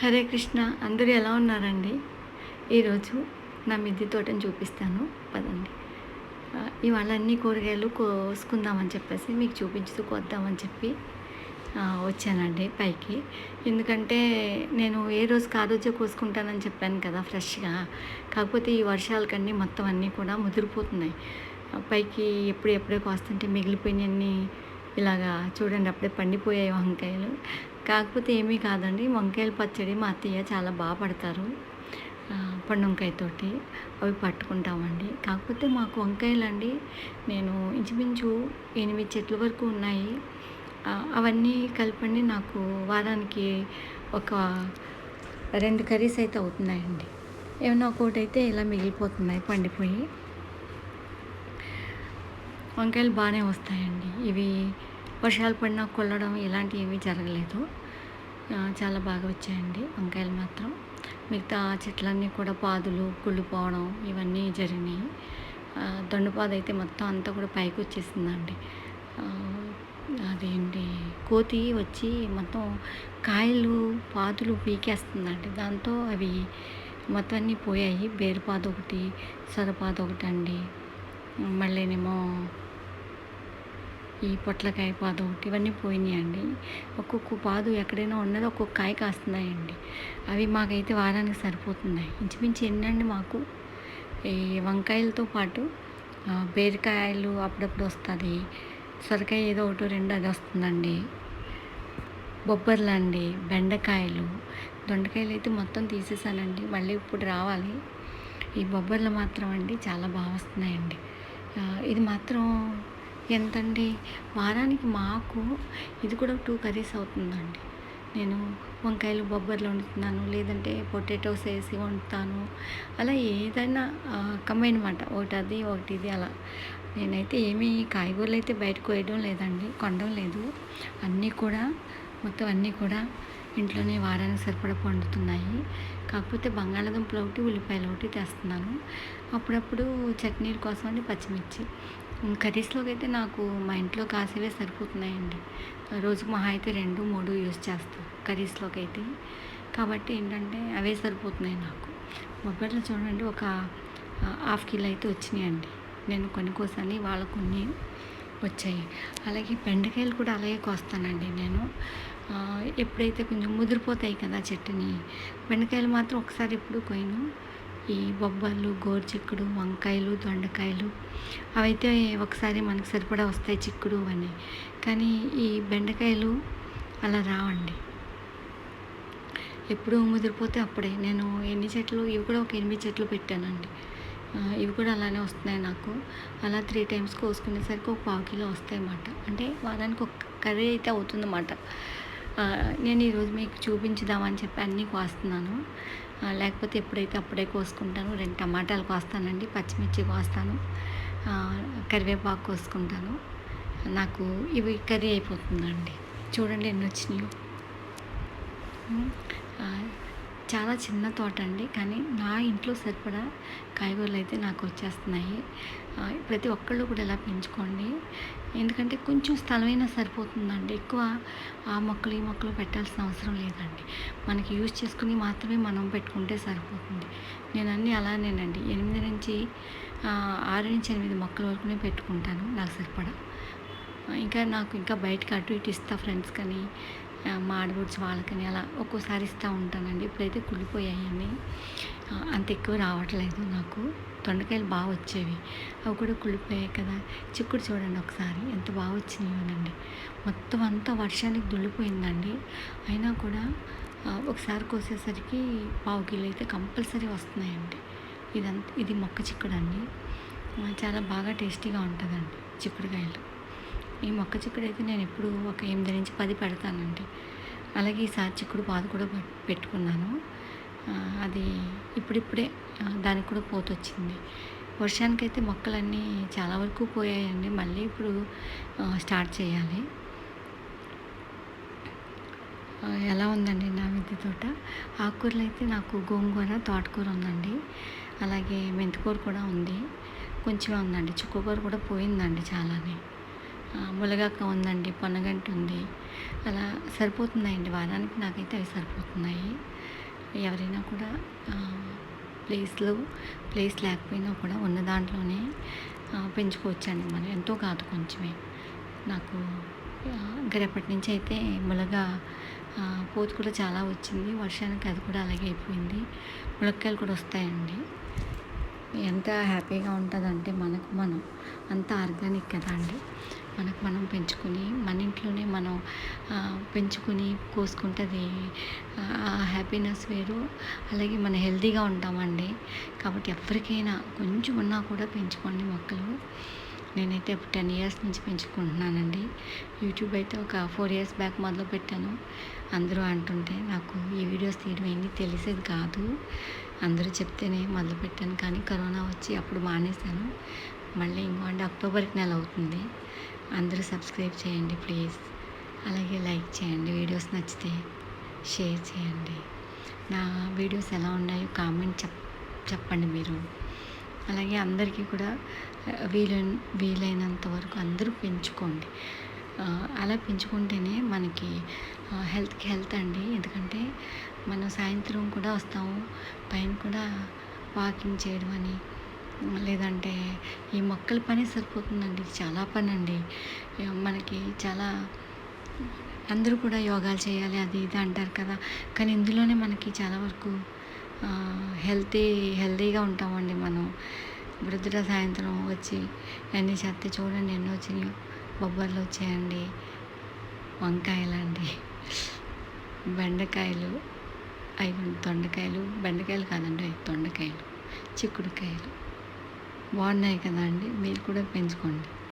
హరే కృష్ణ అందరూ ఎలా ఉన్నారండి? ఈరోజు నా మిద్దె తోటని చూపిస్తాను. పదండి. ఇవాళ అన్ని కూరగాయలు కోసుకుందామని చెప్పేసి మీకు చూపించుతూ కొద్దామని చెప్పి వచ్చానండి పైకి. ఎందుకంటే నేను ఏ రోజు ఆ రోజే కోసుకుంటానని చెప్పాను కదా ఫ్రెష్గా. కాకపోతే ఈ వర్షాలకన్నీ మొత్తం అన్నీ కూడా ముదిరిపోతున్నాయి. పైకి ఎప్పుడు ఎప్పుడే కోస్తుంటే మిగిలిపోయినన్నీ ఇలాగా చూడండి అప్పుడే పండిపోయాయి వంకాయలు. కాకపోతే ఏమీ కాదండి వంకాయల పచ్చడి మా అత్తయ్య చాలా బాగా పడతారు పండుంకాయతోటి అవి పట్టుకుంటామండి. కాకపోతే మాకు వంకాయలు అండి నేను ఇంచుమించు ఎనిమిది చెట్ల వరకు ఉన్నాయి. అవన్నీ కలపండి నాకు వారానికి ఒక రెండు కర్రీస్ అయితే అవుతున్నాయండి. ఏమైనా ఒకటైతే అయితే ఇలా మిగిలిపోతున్నాయి పండిపోయి. వంకాయలు బాగానే వస్తాయండి. ఇవి వర్షాలు పడినా కొల్లడం ఇలాంటివి ఏమీ జరగలేదు. చాలా బాగా వచ్చాయండి వంకాయలు మాత్రం. మిగతా చెట్లన్నీ కూడా పాదులు కుళ్ళిపోవడం ఇవన్నీ జరిగినాయి. ఆ, దొండపాదు అయితే మొత్తం అంతా కూడా పైకి వచ్చేసిందండి. అదేంటి కోతి వచ్చి మొత్తం కాయలు పాదులు పీకేస్తుందండి. దాంతో అవి మొత్తం అన్నీ పోయాయి. బేరుపాదు ఒకటి సొరపాదు ఒకటి అండి మళ్ళీనేమో ఈ పొట్లకాయ పాదు ఒకటి ఇవన్నీ పోయినాయండి ఒక్కొక్క పాదు ఎక్కడైనా ఉన్నది ఒక్కొక్క కాయ కాస్తున్నాయండి. అవి మాకైతే వారానికి సరిపోతున్నాయి. ఇంచుమించు ఎన్నండి మాకు. ఈ వంకాయలతో పాటు బీరకాయలు అప్పుడప్పుడు వస్తుంది. సొరకాయ ఏదో ఒకటి రెండు అది వస్తుందండి. బొబ్బర్లు అండి బెండకాయలు. దొండకాయలు అయితే మొత్తం తీసేసానండి. మళ్ళీ ఇప్పుడు రావాలి. ఈ బొబ్బర్లు మాత్రం అండి చాలా బాగా వస్తున్నాయండి. ఇది మాత్రం ఎంతండి? వారానికి మాకు ఇది కూడా టూ కర్రీస్ అవుతుందండి. నేను వంకాయలు బొబ్బర్లు వండుతున్నాను లేదంటే పొటాటోస్ వేసి వండుతాను. అలా ఏదైనా కంబైన్ అనమాట ఒకటి అది ఒకటి ఇది అలా. నేనైతే ఏమీ కాయగూరలు అయితే బయటకు వేయడం లేదండి కొనడం లేదు. అన్నీ కూడా మొత్తం అన్నీ కూడా ఇంట్లోనే వారానికి సరిపడా పండుతున్నాయి. కాకపోతే బంగాళాదుంపలు ఒకటి ఉల్లిపాయలు ఒకటి తెస్తున్నాను. అప్పుడప్పుడు చట్నీల కోసం అండి పచ్చిమిర్చి. కర్రీస్లోకి అయితే నాకు మా ఇంట్లో కాసేవే సరిపోతున్నాయండి. రోజుకు మహా అయితే రెండు మూడు యూజ్ చేస్తాను కర్రీస్లోకి అయితే కాబట్టి ఏంటంటే అవే సరిపోతున్నాయి నాకు. మొబైల్లో చూడండి ఒక హాఫ్ కిలో అయితే వచ్చినాయండి. నేను కొన్ని కోసాను వాళ్ళ కొన్ని వచ్చాయి. అలాగే బెండకాయలు కూడా అలాగే కోస్తానండి నేను. ఎప్పుడైతే కొంచెం ముదిరిపోతాయి కదా చెట్టుని బెండకాయలు మాత్రం ఒకసారి ఎప్పుడు కోయను ఈ బొబ్బర్లు గోరుచిక్కుడు వంకాయలు దొండకాయలు అవైతే ఒకసారి మనకు సరిపడా వస్తాయి చిక్కుడు అని. కానీ ఈ బెండకాయలు అలా రావండి. ఎప్పుడు ముదిరిపోతే అప్పుడే. నేను ఎన్ని చెట్లు ఇవి కూడా ఒక ఎనిమిది చెట్లు పెట్టానండి. ఇవి కూడా అలానే వస్తున్నాయి నాకు. అలా త్రీ టైమ్స్ కోసుకునేసరికి ఒక పావు కిలో వస్తాయి అన్నమాట అంటే వారానికి ఒక కర్రీ అయితే అవుతుందన్నమాట. నేను ఈరోజు మీకు చూపించుదామని చెప్పి అన్నీ కోస్తున్నాను. లేకపోతే ఎప్పుడైతే అప్పుడే కోసుకుంటాను. రెండు టమాటాలు కోస్తానండి. పచ్చిమిర్చి కోస్తాను. కరివేపాకు కోసుకుంటాను. నాకు ఇవి కర్రీ అయిపోతుందండి. చూడండి ఎన్ని వచ్చినాయో. చాలా చిన్న తోట అండి కానీ నా ఇంట్లో సరిపడా కాయగూరలు అయితే నాకు వచ్చేస్తున్నాయి. ప్రతి ఒక్కళ్ళు కూడా ఇలా పెంచుకోండి. ఎందుకంటే కొంచెం స్థలమైనా సరిపోతుందండి. ఎక్కువ ఆ మొక్కలు ఈ మొక్కలు పెట్టాల్సిన అవసరం లేదండి. మనకి యూజ్ చేసుకుని మాత్రమే మనం పెట్టుకుంటే సరిపోతుంది. నేను అన్నీ అలానేనండి. ఎనిమిది నుంచి ఆరు నుంచి ఎనిమిది మొక్కల వరకునే పెట్టుకుంటాను. నాకు సరిపడా. ఇంకా నాకు ఇంకా బయటకి అటు ఇటు ఇస్తా ఫ్రెండ్స్ కానీ మా వాళ్ళకని అలా ఒక్కోసారి ఇస్తూ ఉంటానండి. ఇప్పుడైతే కుళ్ళిపోయాయని అంత ఎక్కువ రావట్లేదు నాకు. దొండకాయలు బాగా వచ్చేవి. అవి కూడా కుళ్ళిపోయాయి కదా. చిక్కుడు చూడండి ఒకసారి. ఎంత బాగా వచ్చినాయోనండి. మొత్తం అంతా వర్షానికి దుళ్ళిపోయిందండి. అయినా కూడా ఒకసారి కోసేసరికి పావు కిలో అయితే కంపల్సరీ వస్తున్నాయండి. ఇదంత ఇది మొక్క చిక్కుడు అండి. చాలా బాగా టేస్టీగా ఉంటుందండి చిక్కుడుకాయలు. ఈ మొక్క చిక్కుడు అయితే నేను ఎప్పుడు ఒక ఎనిమిది నుంచి పది పెడతానండి. అలాగే ఈసారి చిక్కుడు పాదు కూడా పెట్టుకున్నాను. అది ఇప్పుడిప్పుడే దానికి కూడా పోతొచ్చింది. వర్షానికైతే మొక్కలన్నీ చాలా వరకు పోయాయండి. మళ్ళీ ఇప్పుడు స్టార్ట్ చేయాలి. ఎలా ఉందండి నా మిద్దె తోట? ఆకుకూరలు అయితే నాకు గోంగూర తోటకూర ఉందండి. అలాగే మెంతికూర కూడా ఉంది. కొంచెమే ఉందండి. చుక్కకూర కూడా పోయిందండి చాలానే. ములగాక ఉందండి పొన్నగంటి ఉంది. అలా సరిపోతున్నాయండి వారానికి నాకైతే అవి సరిపోతున్నాయి. ఎవరైనా కూడా ప్లేస్లో ప్లేస్ లేకపోయినా కూడా ఉన్న దాంట్లోనే పెంచుకోవచ్చండి మనం. ఎంతో కాదు కొంచెమే. నాకు ఆ, రేపటి నుంచి అయితే ములగ పోతు కూడా చాలా వచ్చింది. వర్షానికి అది కూడా అలాగే అయిపోయింది. ములక్కాయలు కూడా వస్తాయండి. ఎంత హ్యాపీగా ఉంటుందంటే మనకు మనం అంత ఆర్గానిక్ కదా అండి. మనకు మనం పెంచుకుని మన ఇంట్లోనే మనం పెంచుకుని కోసుకుంటుంది. ఆ హ్యాపీనెస్ వేరు. అలాగే మనం హెల్తీగా ఉంటామండి. కాబట్టి ఎవరికైనా కొంచెం ఉన్నా కూడా పెంచుకోండి మొక్కలు. నేనైతే టెన్ ఇయర్స్ నుంచి పెంచుకుంటున్నానండి. యూట్యూబ్ అయితే ఒక ఫోర్ ఇయర్స్ బ్యాక్ మొదలు పెట్టాను అందరూ అంటుంటే నాకు ఈ వీడియోస్ తీయడం ఏంది తెలిసేది కాదు. అందరూ చెప్తేనే మొదలుపెట్టాను కానీ కరోనా వచ్చి అప్పుడు మానేశాను. మళ్ళీ ఇంకోండి అక్టోబర్కి నెల అవుతుంది. అందరూ సబ్స్క్రైబ్ చేయండి ప్లీజ్. అలాగే లైక్ చేయండి వీడియోస్ నచ్చితే షేర్ చేయండి. నా వీడియోస్ ఎలా ఉన్నాయో కామెంట్ చెప్ చెప్పండి మీరు. అలాగే అందరికీ కూడా వీలు వీలైన వీలైనంత వరకు అందరూ పెంచుకోండి. అలా పెంచుకుంటేనే మనకి హెల్త్కి హెల్త్ అండి. ఎందుకంటే మనం సాయంత్రం కూడా వస్తాము. పైన కూడా వాకింగ్ చేయడం అని లేదంటే ఈ మొక్కల పని సరిపోతుందండి. ఇది చాలా పని అండి మనకి చాలా అందరూ కూడా యోగాలు చేయాలి అది ఇది అంటారు కదా. కానీ ఇందులోనే మనకి చాలా వరకు హెల్తీ హెల్తీగా ఉంటామండి మనం. వృద్ధుల సాయంత్రం వచ్చి ఎన్ని చేస్తే చూడండి ఎన్నో వచ్చినాయో బొబ్బర్లు వచ్చాయండి. వంకాయలండి. బెండకాయలు. అవి దొండకాయలు బెండకాయలు కాదండి అవి దొండకాయలు చిక్కుడుకాయలు. బాగున్నాయి కదా అండి? మీరు కూడా పెంచుకోండి.